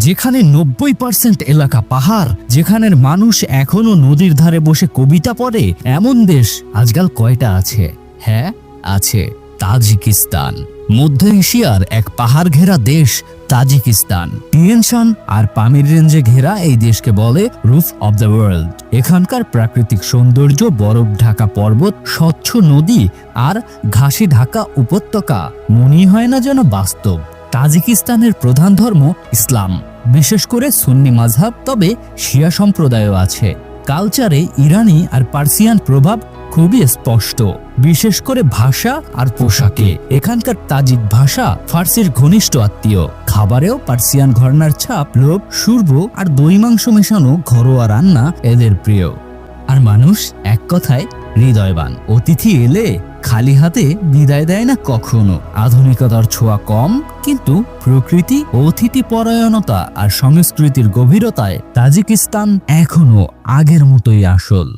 যেখানে নব্বই পার্সেন্ট এলাকা পাহাড়, যেখানের মানুষ এখনও নদীর ধারে বসে কবিতা পড়ে, এমন দেশ আজকাল কয়টা আছে? হ্যাঁ আছে তাজিকিস্তান। মধ্য এশিয়ার এক পাহাড় ঘেরা দেশ তাজিকিস্তান। টিয়েনশান আর পামির রেঞ্জে ঘেরা এই দেশকে বলে রুফ অব দ্য ওয়ার্ল্ড। এখানকার প্রাকৃতিক সৌন্দর্য, বরফ ঢাকা পর্বত, স্বচ্ছ নদী আর ঘাসে ঢাকা উপত্যকা। মনে হয় না যেন বাস্তব। তাজিকিস্তানের প্রধান ধর্ম ইসলাম। বিশেষ করে সুন্নি মাঝহাব, তবে শিয়া সম্প্রদায়ও আছে। কালচারে ইরানি আর পার্সিয়ান প্রভাব খুবই স্পষ্ট। বিশেষ করে ভাষা আর পোশাকে। এখানকার তাজিক ভাষা ফার্সির ঘনিষ্ঠ আত্মীয়। খাবারেও পার্সিয়ান ঘরনার ছাপ, লোভ সুর্ব আর দই মাংস মেশানো ঘরোয়া রান্না এদের প্রিয়। আর মানুষ এক কথায় হৃদয়বান। অতিথি এলে খালি হাতে বিদায় দেয় না কখনো। আধুনিকতার ছোঁয়া কম, কিন্তু প্রকৃতি অতিথি পরায়ণতা আর সংস্কৃতির গভীরতায় তাজিকিস্তান এখনও আগের মতোই আসল।